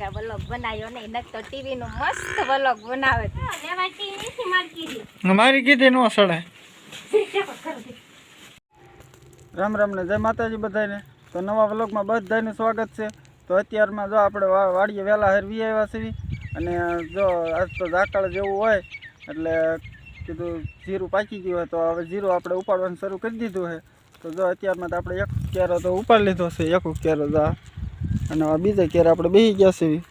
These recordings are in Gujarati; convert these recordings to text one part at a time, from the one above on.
કાંઈ વ્લોગ બનાવ્યો નહીં નક તો ટીવીનો મસ્ત વ્લોગ બનાવે ટીવી મારી કીધી. નો સડે રામ રામ ને જય માતાજી બધાને તો નવા વ્લોગમાં બધાનું સ્વાગત છે. તો અત્યારમાં જો આપણે વાડીએ વહેલા હરવી આવ્યા છીએ. અને જો આજ તો ઝાકળ જેવું હોય એટલે કીધું જીરું પાકી ગયું હોય તો હવે જીરું આપણે ઉપાડવાનું શરૂ કરી દીધું છે. તો જો અત્યારમાં તો આપણે એક કેરો તો ઉપાડી લીધો છે એક કેરો જા અને આ બીજા ક્યારે આપણે બેસી ગયા છીએ.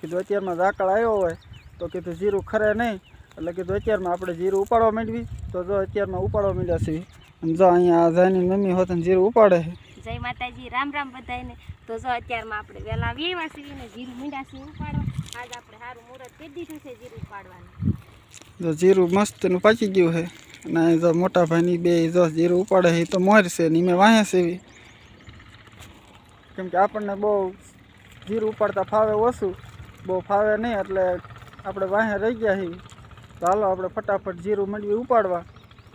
કીધું અત્યારમાં ઝાકળ આવ્યો હોય તો કીધું જીરું ખરે નહીં. એટલે કીધું અત્યારમાં આપણે જીરું ઉપાડવા માંડવી. તો જો અત્યારમાં ઉપાડવા માંડ્યા છીએ. અને જો અહીંયા જાની મમ્મી હોત ને જીરું ઉપાડે. જય માતાજી રામ રામ બધાને તો જો અત્યારમાં આપણે વહેલા વેવા છીએ ને જીરું મીંડા છીએ ઉપાડો આજ આપણે સારું મુહૂર્ત કરી દીધું છે જીરું ઉપાડવાનું. જો જીરું મસ્તનું પાકી ગયું છે. અને જો મોટા ભાઈની બે જો જીરું ઉપાડે છે તો મોર છે ને મેં વાંહે એવી કેમ કે આપણને બહુ જીરું ઉપાડતા ફાવે ઓછું. બહુ ફાવે નહીં એટલે આપણે વાહે રહી ગયા છીએ. તો હાલો આપણે ફટાફટ જીરું મંડવી ઉપાડવા.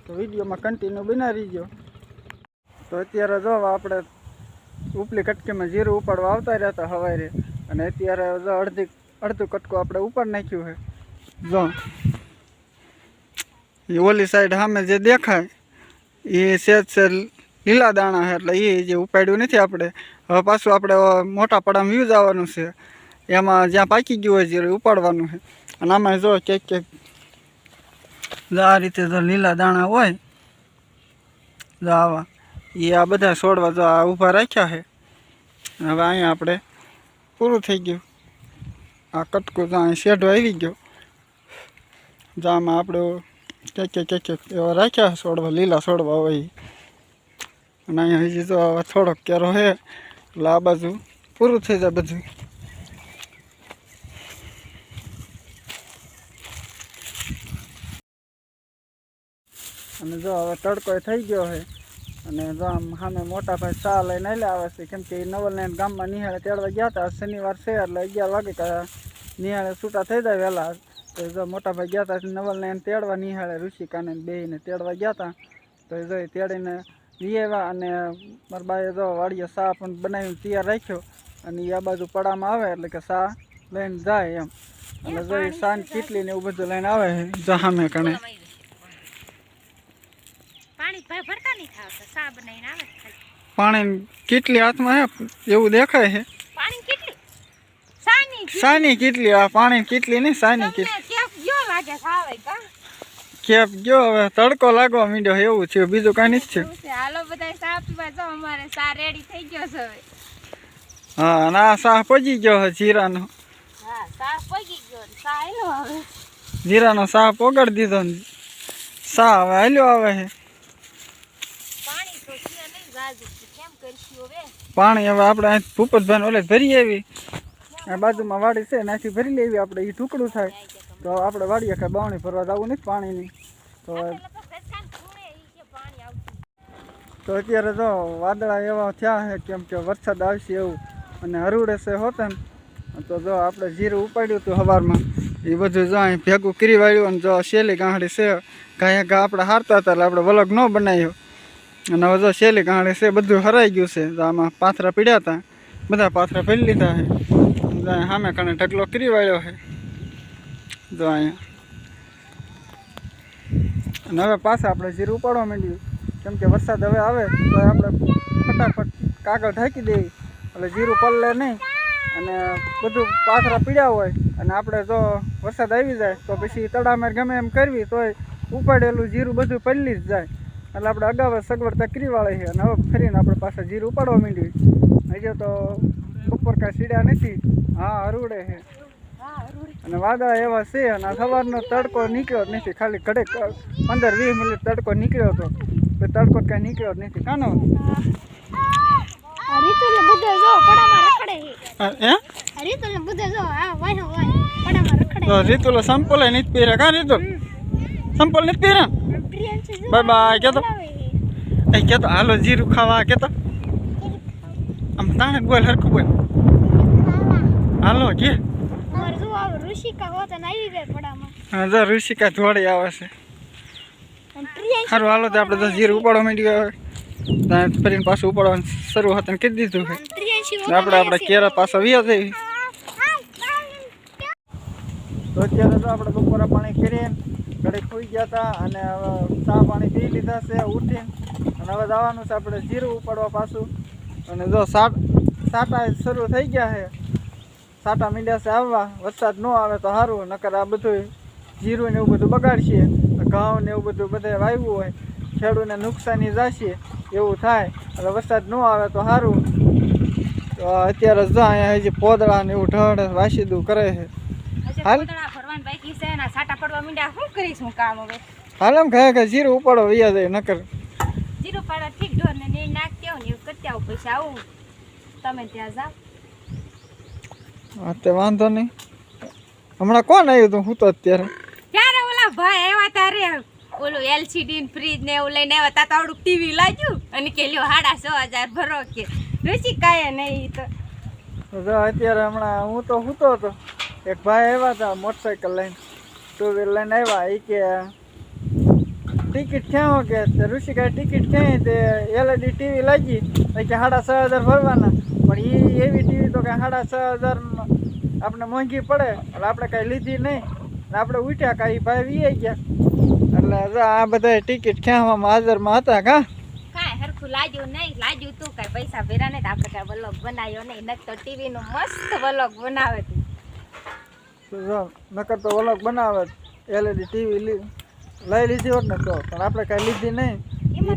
તો વિડીયોમાં કન્ટિન્યુ બનાવી ગયો તો અત્યારે જો આપણે ઉપલી કટકીમાં જીરું ઉપાડવા આવતા રહ્યા હતા હવારે. અને અત્યારે જો અડધી, અડધું કટકું આપણે ઉપર નાખ્યું છે. જો. એ ઓલી સાઈડ સામે જે દેખાય એ સેજ છે લીલા દાણા છે એટલે એ જે ઉપાડ્યું નથી આપણે, હવે પાછું આપણે મોટા પડામાં વ્યૂઝ આવવાનું છે. એમાં જ્યાં પાકી ગયું હોય જીરું એ ઉપાડવાનું છે. અને આમાં જો ક્યાંક ક્યાંક જો આ રીતે જો લીલા દાણા હોય, જો આવા એ આ બધા છોડવા જો આ ઊભા રાખ્યા છે. હવે અહીંયા આપણે પૂરું થઈ ગયું. આ કટકું તો અહીં શેઢો આવી ગયો. જો આમાં આપણે ક્યાંક ક્યાંક ક્યાંક ક્યાંક એવા રાખ્યા છોડવા, લીલા છોડવા હોય ઈ. અને અહીંયા હજી તો થોડોક ક્યારો છે, એટલે આ બાજુ પૂરું થઈ જાય બધું. અને જો હવે તડકો થઈ ગયો છે, અને જો આમ સામે મોટા ભાઈ ચા લઈને એટલે આવે છે, કેમ કે એ લઈને ગામમાં નિહાળે તેડવા ગયા હતા શનિવાર છે, એટલે અગિયાર વાગે નિહાળે છૂટા થઈ જાય વહેલા. તો જો મોટા ભાઈ ગયા હતા નવલ લઈને તેડવા નિહાળે ઋષિકાને બેહીને તેડવા ગયા હતા, તો જો તેડીને લઈ અને મારા બાએ તો વાડીએ સા પણ બનાવીને તૈયાર રાખ્યો. અને એ આ બાજુ પડામાં આવે એટલે કે સા લઈને જાય એમ. અને જો એ સાન કીટલી ને એવું બધું લઈને આવે જહામે કણે. પાણી કેટલી હાથમાં હે? એવું દેખાય છે પાણી કેટલી? સાની. કેટલી? આ પાણી કેટલી નહીં સાની કેટલી. કેપ ગયો હવે? તડકો લાગવા માંડ્યો એવું છે બીજું કાંઈ નથી છે. હાલો બધા સા પીવા અમારે સા રેડી થઈ ગયો છે હવે. હા અને આ શાહ પચી ગયો છે જીરાનો. હા સા પગી ગયો ને એનો હવે જીરાનો સાહ પોગાડી દીધો ને. શાહ હવે હાલ્યો આવે છે. પાણી તો છે નહીં જાજુ કેમ કરશું હવે? પાણી હવે આપણે અહીં ભૂપતભાઈ ઓલે ભરી આવી. આ બાજુમાં વાડી છે નાથી ભરી લેવી આપણે. એ ટુકડું થાય. તો આપણે વાડીએ કાંઈ બાવણી ભરવા જવું નથી પાણીની. તો તો અત્યારે જો વાદળા એવા થયા છે કેમ કે વરસાદ આવશે એવું. અને હરુડે છે હોતે ને તો જો આપણે જીરું ઉપાડ્યું હતું સવારમાં એ બધું જો અહીં ભેગું કરી વાળ્યું અને જો શેલી ગાંહડી છે ગાય ઘા આપણે હારતા હતા એટલે આપણે વલગ ન બનાવ્યો. અને હવે જો શેલી ગાંહડી છે બધું હરાઈ ગયું છે. તો આમાં પાથરા પીડ્યા હતા. બધા પાથરા ભરી લીધા છે. સામે કણે ઢગલો કરી વાળ્યો છે. જો અહીંયા. અને હવે પાછા આપણે જીરું ઉપાડવા માંડ્યું કેમ કે વરસાદ હવે આવે, તો આપણે ફટાફટ કાગળ ઢાંકી દઈએ. એટલે જીરું પલળે નહીં. અને બધું પાથરા પીડ્યા હોય. અને આપણે જો વરસાદ આવી જાય, તો પછી તડામેર ગમે એમ કરવી તોય ઉપાડેલું જીરું બધું પલળી જ જાય. એટલે આપણે અગાઉ સગવડ કરી વાળી છે. અને હવે ફરીને આપણે પાછા જીરું ઉપાડવા માંડ્યું હજી તો બપોર કાંઈ સીડ્યા નથી. હા અરુડે છે. અને વાદળા એવા છે અને સવારનો તડકો નીકળ્યો જ નથી. ખાલી ઘડે પંદર વીસ મિનિટ તડકો નીકળ્યો હતો. તો તડકો કાંઈ નીકળ્યો જ નથી. કાનો? રીતુલો સંપલ નથી પહેર્યા. કા રીતુ? સંપલ નથી પહેર્યા? બાય બાય કેતો? એ કેતો હાલો જીરું ખાવા કેતો? આમ તાણે બોલ હરખું બોલ. હાલો કે ઋષિકા હોત અને આવી જાય પડામાં હા ઋષિકા ધોળી આવે છે. સારું હાલો તો આપણે તો જીરું ઉપાડવા માંડી હવે. ત્યાં ફરીને પાછું ઉપાડવાનું શરૂ હતું કરી દીધું છે. આપણે આપણે કેરા પાછા વ્યા થઈ. તો અત્યારે તો આપણે બપોરા પાણી કરીને ઘડીક ખોઈ ગયા હતા અને હવે ચા પાણી પી લીધા છે ઉઠીને. અને હવે જવાનું છે આપણે જીરું ઉપાડવા પાછું. અને જો સાટ સાટા શરૂ થઈ ગયા છે. સાટા મીંડ્યા છે આવવા વરસાદ ન આવે તો સારું નકર આ બધું જીરું ને એવું બધું બગાડશે ઘઉં ને એવું બધું બધે વાવ્યું હોય ખેડૂતને નુકસાની જશે એવું થાય એટલે વરસાદ ન આવે તો સારું તો અત્યારે જો અહીંયા હજી પોદળા ને એવું ઢળ વાસીદું કરે છે. હાલ. સાટા પડવા મીંડા શું કરીશ હું કામ હવે? હાલ એમ ખાય કે જીરું ઉપાડો વૈયા જાય નકર. જીરું પાડા ઠીક ઢોર ને ને એવું કરતી આવું પૈસા આવું. તમે ત્યાં જાઓ. હા તે વાંધો નહીં. હમણાં કોણ આવ્યું તું? હું તો અત્યારે. ત્યારે ઓલા ભાઈ આવ્યા તારે ઓલું એલસીડી ને ફ્રીજ ને એવું લઈને આવ્યા. તા તાવડું આવડું ટીવી લાગ્યું અને કે લ્યો સાડા છ હજાર ભરો કે. ઋષિ કાંઈ નહીં તો. જો અત્યારે હમણાં હું તો સૂતો હતો. એક ભાઈ આવ્યા હતા મોટરસાઇકલ લઈને. ટુ વ્હીલ લઈને આવ્યા. એ કે ટિકિટ ક્યાં કે? ઋષિકા ટિકિટ ક્યાંય તે એલઈડી ટીવી લાગી. એ કે સાડા છ હજાર ભરવાના. પણ એ એવી તો કે સાડા છ હજાર આપણે મોંઘી પડે એટલે આપણે કાંઈ લીધી નહીં. આપણે ઉઠ્યા કાંઈ ભાઈ વી ગયા. એટલે આ બધા ટિકિટ ખેવામાં હાજરમાં હતા કા? લાગ્યું નહીં. લાગ્યું તું કાંઈ પૈસા ભેરા નહીં તો આપણે કાંઈ વલોગ બનાવ્યો નહીં. નક તો ટીવી નું મસ્ત વલોગ બનાવે તું. નકર તો વલોગ બનાવે એલઈડી ટીવી લઈ લીધી હોત ને તો. પણ આપણે કાંઈ લીધી નહીં.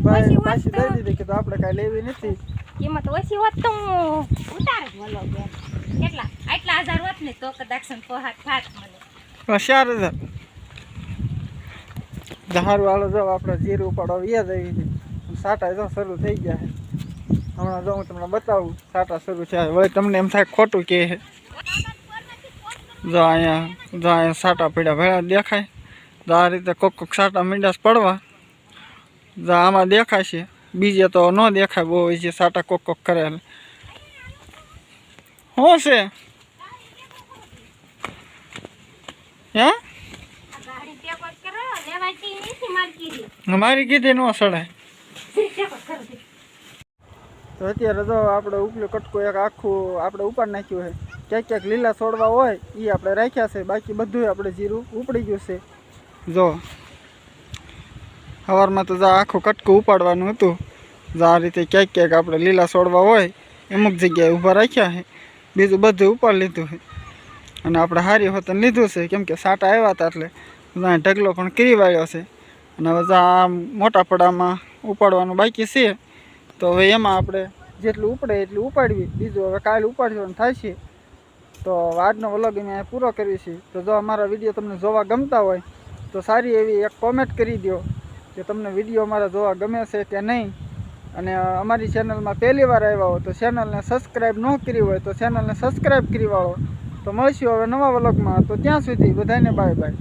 ભાઈ પાછી દઈ દીધી કે તો આપણે કાંઈ લેવી નથી. કિંમત ઓછી હોત તો હું ઉતાર જ વલોગ કેટલા? આટલા હજાર હોત ને તો કદાચ પોહાત થાત મને ચાર હજાર. જહાર વાળો જો આપણે જીરું ઉપાડો વ્યાજ આવી છે સાટા જો શરૂ થઈ ગયા છે. હમણાં જો હું તમને બતાવું, સાટા શરૂ છે. વળી તમને એમ થાય ખોટું કે છે. જો અહીંયા જો અહીંયા સાટા પીડા ભેળા દેખાય. જો આ રીતે કોક કોક સાટા મીંડાસ પડવા. જો આમાં દેખાય છે. બીજે તો ન દેખાય, બહુ જે સાટા કોક કોક કરે. શું છે? હે? મારી કીધી ન સડાય. તો અત્યારે તો આપણે ઉપલું કટકો એક આખું આપણે ઉપાડ નાખ્યું છે. ક્યાંક ક્યાંક લીલા છોડવા હોય એ આપણે રાખ્યા છે. બાકી બધું આપણે જીરું ઉપડી ગયું છે. જો. સવારમાં તો જા આખું કટકું ઉપાડવાનું હતું. જા આ રીતે ક્યાંક ક્યાંક આપણે લીલા છોડવા હોય, અમુક જગ્યાએ ઊભા રાખ્યા છે બીજું બધું ઉપાડી લીધું છે અને આપણે હારી હોતન લીધું છે, કેમ કે સાટા આવ્યા હતા એટલે ઢગલો પણ કરી વાળ્યો છે. અને હવે જા આ મોટા પડામાં ઉપાડવાનું બાકી છે. તો હવે એમાં આપણે જેટલું ઉપડે એટલું ઉપાડવી બીજું હવે કાલે ઉપાડવાનું થાય છે. તો આજનો વ્લોગ અમે પૂરો કરીએ છીએ. તો જો અમારા વીડિયો તમને જોવા ગમતા હોય, તો સારી એવી એક કોમેન્ટ કરી દો કે તમને વીડિયો અમારા જોવા ગમે છે કે નહીં? અને અમારી ચેનલમાં પહેલી વાર આવ્યા હો તો ચેનલને સબસ્ક્રાઈબ ન કરી હોય તો ચેનલને સબસ્ક્રાઈબ કરી વાળો. તો મળશું હવે નવા વ્લોગમાં. તો ત્યાં સુધી બધાને બાય બાય.